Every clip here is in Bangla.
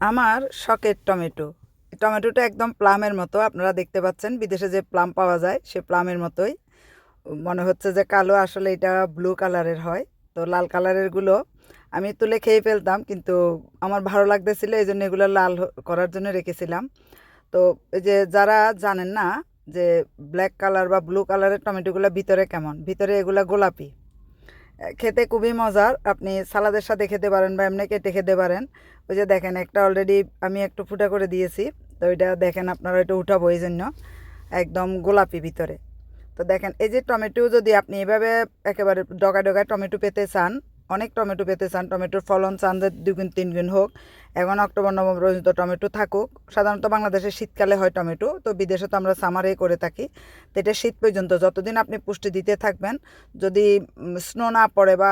আমার শখের টমেটো। টমেটোটা একদম প্লামের মতো, আপনারা দেখতে পাচ্ছেন, বিদেশে যে প্লাম পাওয়া যায়, সে প্লামের মতোই। মনে হচ্ছে যে কালো, আসলে এটা ব্লু কালারের হয়। তো লাল কালারেরগুলো আমি তুলে খেয়ে ফেলতাম, কিন্তু আমার ভালো লাগতেছিল, এই জন্য এগুলো লাল করার জন্য রেখেছিলাম। তো এই যে যারা জানেন না যে ব্ল্যাক কালার বা ব্লু কালারের টমেটোগুলো ভিতরে কেমন? ভিতরে এগুলো গোলাপি। খেতে খুবই মজার। আপনি সালাদের সাথে খেতে পারেন বা এমনি কেটে খেতে পারেন। ওই যে দেখেন, একটা অলরেডি আমি একটু ফুটা করে দিয়েছি। তো ওইটা দেখেন আপনারা ওইটা উঠাবো এই জন্য। একদম গোলাপি ভিতরে। তো দেখেন, এই যে টমেটো যদি আপনি এভাবে একেবারে ডগা ডগায় টমেটো পেতে চান অনেক টমেটো পেতে চান। টমেটোর ফলন চান যে দুগুণ তিন গুণ হোক। এখন অক্টোবর, নভেম্বর পর্যন্ত টমেটো থাকুক। সাধারণত বাংলাদেশে শীতকালে হয় টমেটো, তো বিদেশে তো আমরা সামারে করে থাকি। তো এটা শীত পর্যন্ত। যতদিন আপনি পুষ্টি দিতে থাকবেন, যদি স্নো না পড়ে বা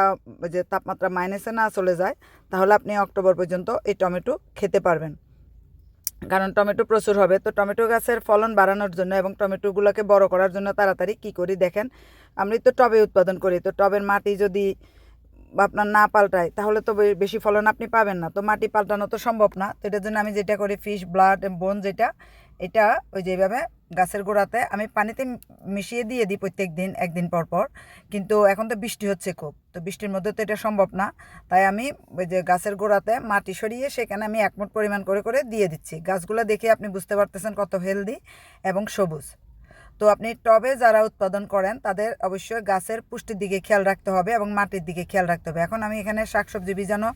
যে তাপমাত্রা মাইনাসে না চলে যায়, তাহলে আপনি অক্টোবর পর্যন্ত এই টমেটো খেতে পারবেন। কারণ টমেটো প্রচুর হবে। তো টমেটো গাছের ফলন বাড়ানোর জন্য এবং টমেটোগুলোকে বড় করার জন্য তাড়াতাড়ি কি করি দেখেন। আমি তো টবে উৎপাদন করি। তো টবের মাটি যদি আপনার না পাল্টায়, তাহলে তো বেশি ফলন আপনি পাবেন না। তো মাটি পাল্টানো তো সম্ভব না। তো এটার জন্য আমি যেটা করি ফিশ ব্লাড বোন যেটা, এটা ওই যেভাবে গাছের গোড়াতে আমি পানিতে মিশিয়ে দিয়ে দিই প্রত্যেক দিন, একদিন পর পর। কিন্তু এখন তো বৃষ্টি হচ্ছে খুব। তো বৃষ্টির মধ্যে তো এটা সম্ভব না। তাই আমি ওই যে গাছের গোড়াতে মাটি সরিয়ে সেখানে আমি একমুট পরিমাণ করে করে দিয়ে দিচ্ছি। গাছগুলো দেখে আপনি বুঝতে পারতেছেন কত হেলদি এবং সবুজ। তো আপনি টবে যারা উৎপাদন করেন, তাদের অবশ্যই গাছের পুষ্টির দিকে খেয়াল রাখতে হবে এবং মাটির দিকে খেয়াল রাখতে হবে। এখন আমি এখানে শাকসবজি বীজাণু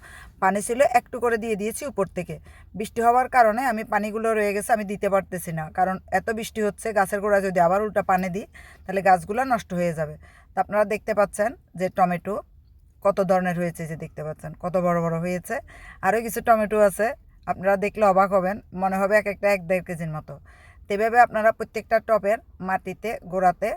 পানি ছিল একটু করে দিয়ে দিয়েছি উপর থেকে। বৃষ্টি হওয়ার কারণে আমি পানিগুলো রয়ে গেছে, আমি দিতে পারতেছি না। কারণ এত বৃষ্টি হচ্ছে, গাছের গোড়ায় যদি আবার উল্টা পানি দিই, তাহলে গাছগুলো নষ্ট হয়ে যাবে। তা আপনারা দেখতে পাচ্ছেন যে টমেটো কত ধরনের হয়েছে, যে দেখতে পাচ্ছেন কত বড় বড় হয়েছে। আরও কিছু টমেটো আছে, আপনারা দেখলে অবাক হবেন, মনে হবে এক একটা এক দেড় কেজির মতো। এভাবে আপনারা প্রত্যেকটা টপের মাটিতে, গোড়াতে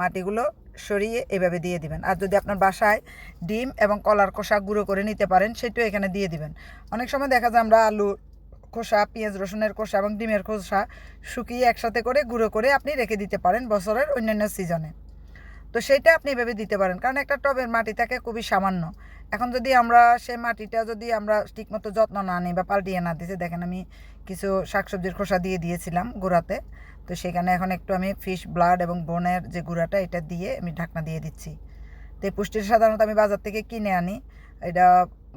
মাটিগুলো সরিয়ে এভাবে দিয়ে দিবেন। আর যদি আপনার বাসায় ডিম এবং কলার খোসা গুঁড়ো করে নিতে পারেন, সেটাও এখানে দিয়ে দিবেন। অনেক সময় দেখা যায় আমরা আলু খোসা, পেঁয়াজ, রসুনের খোসা এবং ডিমের খোসা শুকিয়ে একসাথে করে গুঁড়ো করে আপনি রেখে দিতে পারেন বছরের অন্যান্য সিজনে। তো সেইটা আপনি এভাবে দিতে পারেন। কারণ একটা টবের মাটি থাকে খুবই সামান্য। এখন যদি আমরা সেই মাটিটা যদি আমরা ঠিকমতো যত্ন না নিই বা পাল্টিয়ে না দিতে দেখেন আমি কিছু শাকসবজির খোসা দিয়ে দিয়েছিলাম গুঁড়াতে। তো সেখানে এখন একটু আমি ফিশ ব্লাড এবং বোনের যে গুঁড়াটা, এটা দিয়ে আমি ঢাকনা দিয়ে দিচ্ছি। তো এই পুষ্টিটা সাধারণত আমি বাজার থেকে কিনে আনি। এটা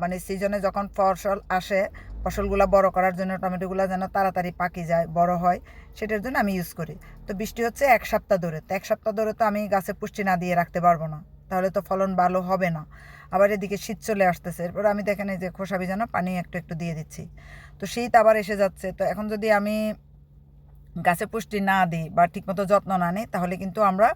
মানে সিজনে যখন ফসল আসে, ফসলগুলো বড় করার জন্য টমেটোগুলো যেন তাড়াতাড়ি পাকি যায়, বড় হয়, সেটার জন্য আমি ইউজ করি। তো বৃষ্টি হচ্ছে এক সপ্তাহ ধরে। তো এক সপ্তাহ ধরে তো আমি গাছে পুষ্টি না দিয়ে রাখতে পারব না। তাহলে তো ফলন ভালো হবে না। আবার এদিকে শীত চলে আসতেছে। এরপর আমি দেখেন এই যে খোসা ভিজানো, পানি একটু একটু দিয়ে দিচ্ছি। তো শীত আবার এসে যাচ্ছে। তো এখন যদি আমি গাছে পুষ্টি না দিই বা ঠিকমতো যত্ন না নিই, তাহলে কিন্তু আমরা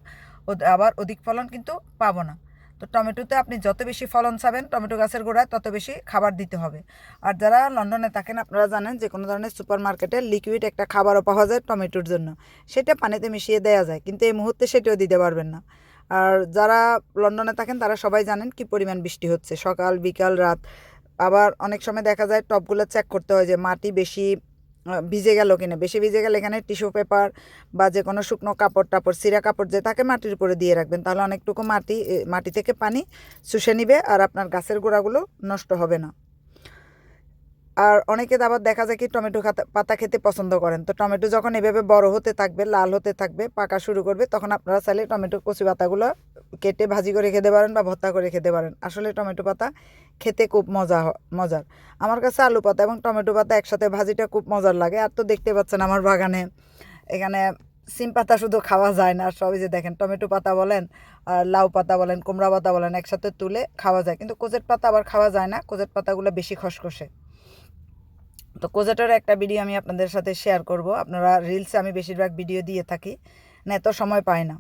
আবার অধিক ফলন কিন্তু পাবো না। তো টমেটোতে আপনি যত বেশি ফলন চাবেন, টমেটো গাছের গোড়ায় তত বেশি খাবার দিতে হবে। আর যারা লন্ডনে থাকেন, আপনারা জানেন যে কোনো ধরনের সুপার মার্কেটে লিকুইড একটা খাবারও পাওয়া যায় টমেটোর জন্য। সেটা পানিতে মিশিয়ে দেওয়া যায়, কিন্তু এই মুহূর্তে সেটাও দিতে পারবেন না। আর যারা লন্ডনে থাকেন, তারা সবাই জানেন কি পরিমাণ বৃষ্টি হচ্ছে। সকাল, বিকাল, রাত। আবার অনেক সময় দেখা যায় টবগুলো চেক করতে হয় যে মাটি বেশি ভিজে গেল কিনা। বেশি ভিজে গেলে এখানে টিস্যু পেপার বা যে কোনো শুকনো কাপড় টাপড়, সিরা কাপড় যে থাকে মাটির উপরে দিয়ে রাখবেন। তাহলে অনেকটুকু মাটি মাটি থেকে পানি শুষে নিবে আর আপনার গাছের গোড়াগুলো নষ্ট হবে না। আর অনেকে আবার দেখা যায় কি টমেটো পাতা খেতে পছন্দ করেন। তো টমেটো যখন এভাবে বড় হতে থাকবে, লাল হতে থাকবে, পাকা শুরু করবে, তখন আপনারা চাইলে টমেটো কচি পাতাগুলো কেটে ভাজি করে খেতে পারেন বা ভর্তা করে খেতে পারেন। আসলে টমেটো পাতা খেতে খুব মজা মজার। আমার কাছে আলু পাতা এবং টমেটো পাতা একসাথে ভাজিটা খুব মজার লাগে। আর তো দেখতে পাচ্ছেন আমার বাগানে এখানে সিম পাতা শুধু খাওয়া যায় না, সবই যে দেখেন টমেটো পাতা বলেন আর লাউ পাতা বলেন, কুমড়া পাতা বলেন, একসাথে তুলে খাওয়া যায়। কিন্তু কোজেট পাতা আবার খাওয়া যায় না কোজেট পাতাগুলো বেশি খসখসে। তো কোজেটার একটা ভিডিও আমি আপনাদের সাথে শেয়ার করব। আপনারা রিলসে আমি বেশিরভাগ ভিডিও দিয়ে থাকি, না এত সময় পাই না।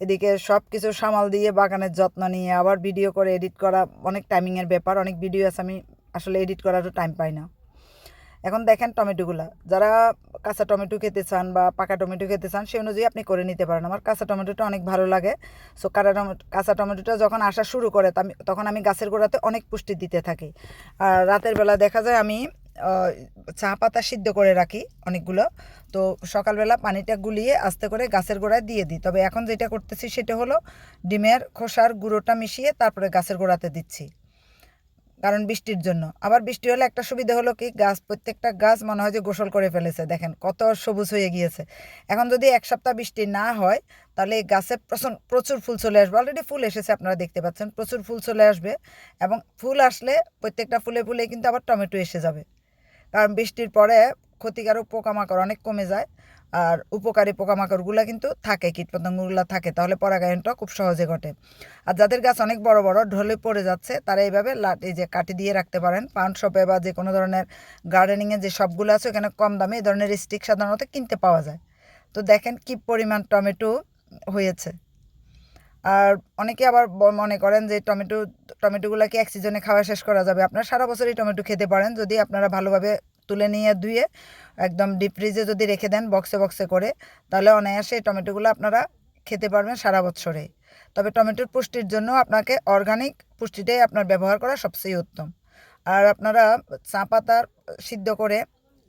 এদিকে সব কিছু সামাল দিয়ে, বাগানের যত্ন নিয়ে, আবার ভিডিও করে এডিট করা অনেক টাইমিংয়ের ব্যাপার, অনেক ভিডিও আছে আমি আসলে এডিট করারও টাইম পাই না। এখন দেখেন টমেটোগুলো, যারা কাঁচা টমেটো খেতে চান বা পাকা টমেটো খেতে চান সেই অনুযায়ী আপনি করে নিতে পারেন। আমার কাঁচা টমেটোটা অনেক ভালো লাগে। সো কাঁচা টমেটো কাঁচা টমেটোটা যখন আসা শুরু করে তখন আমি গাছের গোড়াতে অনেক পুষ্টি দিতে থাকি। আর রাতের বেলা দেখা যায় আমি চা পাতা সিদ্ধ করে রাখি অনেকগুলো। তো সকালবেলা পানিটা গুলিয়ে আস্তে করে গাছের গোড়ায় দিয়ে দিই। তবে এখন যেটা করতেছি সেটা হলো ডিমের খোসার গুঁড়োটা মিশিয়ে তারপরে গাছের গোড়াতে দিচ্ছি, কারণ বৃষ্টির জন্য। আবার বৃষ্টি হলে একটা সুবিধা হলো কি, গাছ, প্রত্যেকটা গাছ মনে হয় যে গোসল করে ফেলেছে। দেখেন কত সবুজ হয়ে গিয়েছে। এখন যদি এক সপ্তাহ বৃষ্টি না হয়, তাহলে গাছে প্রচুর ফুল চলে আসবে। অলরেডি ফুল এসেছে, আপনারা দেখতে পাচ্ছেন। প্রচুর ফুল চলে আসবে এবং ফুল আসলে প্রত্যেকটা ফুলে ফুলে কিন্তু আবার টমেটো এসে যাবে। কারণ বৃষ্টির পরে ক্ষতিকারক পোকামাকড় অনেক কমে যায়। আর উপকারী পোকামাকড়গুলো কিন্তু থাকে, কীটপতঙ্গগুলো থাকে, তাহলে পরাগায়নটা খুব সহজে ঘটে। আর যাদের গাছ অনেক বড় বড়, ঢলে পড়ে যাচ্ছে, তারা এইভাবে লাট এই যে কাটি দিয়ে রাখতে পারেন। পাউন্ড শপে বা যে কোনো ধরনের গার্ডেনিংয়ে যে সবগুলো আছে, ওখানে কম দামে এই ধরনের স্টিক সাধারণত কিনতে পাওয়া যায়। তো দেখেন কি পরিমাণ টমেটো হয়েছে। আর অনেকে আবার মনে করেন যে টমেটো টমেটোগুলোকে এক সিজনে খাওয়া শেষ করা যাবে? আপনারা সারা বছরই টমেটো খেতে পারেন, যদি আপনারা ভালোভাবে তুলে নিয়ে ধুয়ে একদম ডিপ ফ্রিজে যদি রেখে দেন বক্সে বক্সে করে, তাহলে অনায়াসে টমেটোগুলো আপনারা খেতে পারবেন সারা বছরে। তবে টমেটোর পুষ্টির জন্য আপনাকে অর্গানিক পুষ্টিটাই আপনার ব্যবহার করা সবচেয়ে উত্তম। আর আপনারা চা পাতার সিদ্ধ করে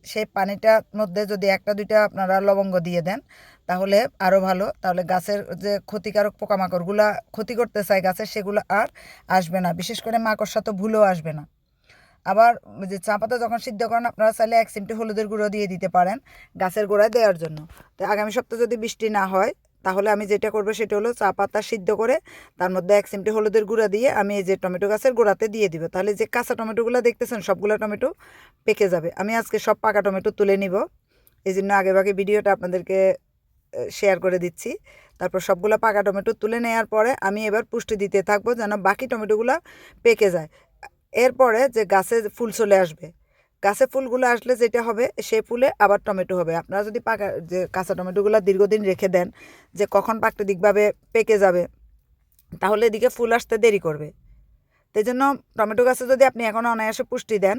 সেই পানিটার মধ্যে যদি একটা, দুইটা আপনারা লবঙ্গ দিয়ে দেন তাহলে আরও ভালো। তাহলে গাছের যে ক্ষতিকারক পোকামাকড়গুলা ক্ষতি করতে চায় গাছের সেগুলো আর আসবে না। বিশেষ করে মাকড়সা তো ভুলেও আসবে না। আবার যে চা পাতা যখন সিদ্ধ করেন, আপনারা চাইলে এক চিমটি হলুদের গুঁড়ো দিয়ে দিতে পারেন গাছের গোড়ায় দেওয়ার জন্য। তো আগামী সপ্তাহে যদি বৃষ্টি না হয়, তাহলে আমি যেটা করব সেটা হলো চা পাতা সিদ্ধ করে তার মধ্যে এক চিমটি হলুদের গুঁড়া দিয়ে আমি এই যে টমেটো গাছের গোড়াতে দিয়ে দিব। তাহলে যে কাঁচা টমেটোগুলো দেখতেছেন, সবগুলো টমেটো পেকে যাবে। আমি আজকে সব পাকা টমেটো তুলে নিব। এই জন্য আগেভাগে ভিডিওটা আপনাদেরকে শেয়ার করে দিচ্ছি। তারপর সবগুলো পাকা টমেটো তুলে নেওয়ার পরে আমি এবার পুষ্টি দিতে থাকব যেন বাকি টমেটোগুলো পেকে যায়। এরপরে যে গাছে ফুল চলে আসবে, গাছে ফুলগুলো আসলে যেটা হবে সেই ফুলে আবার টমেটো হবে। আপনারা যদি পাকা, যে কাঁচা টমেটোগুলো দীর্ঘদিন রেখে দেন, যে কখন প্রাকৃতিকভাবে পেকে যাবে, তাহলে এদিকে ফুল আসতে দেরি করবে। সেই জন্য টমেটো গাছে যদি আপনি এখন অনায়াসে পুষ্টি দেন,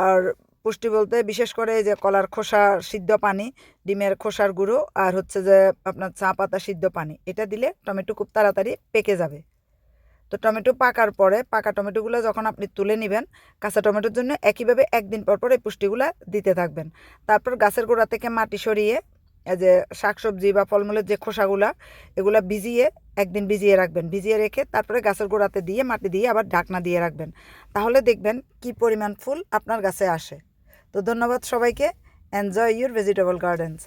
আর পুষ্টি বলতে বিশেষ করে যে কলার খোসা সিদ্ধ পানি, ডিমের খোসার গুঁড়ো আর হচ্ছে যে আপনার চা পাতা সিদ্ধ পানি, এটা দিলে টমেটো খুব তাড়াতাড়ি পেকে যাবে। তো টমেটো পাকার পরে পাকা টমেটোগুলো যখন আপনি তুলে নেবেন, কাঁচা টমেটোর জন্য একইভাবে একদিন পর পর এই পুষ্টিগুলো দিতে থাকবেন। তারপর গাছের গোড়া থেকে মাটি সরিয়ে যে শাকসবজি বা ফলমূলের যে খোসাগুলা, এগুলা ভিজিয়ে একদিন ভিজিয়ে রাখবেন। ভিজিয়ে রেখে তারপরে গাছের গোড়াতে দিয়ে মাটি দিয়ে আবার ঢাকনা দিয়ে রাখবেন। তাহলে দেখবেন কি পরিমাণ ফুল আপনার গাছে আসে। তো ধন্যবাদ সবাইকে। Enjoy your vegetable gardens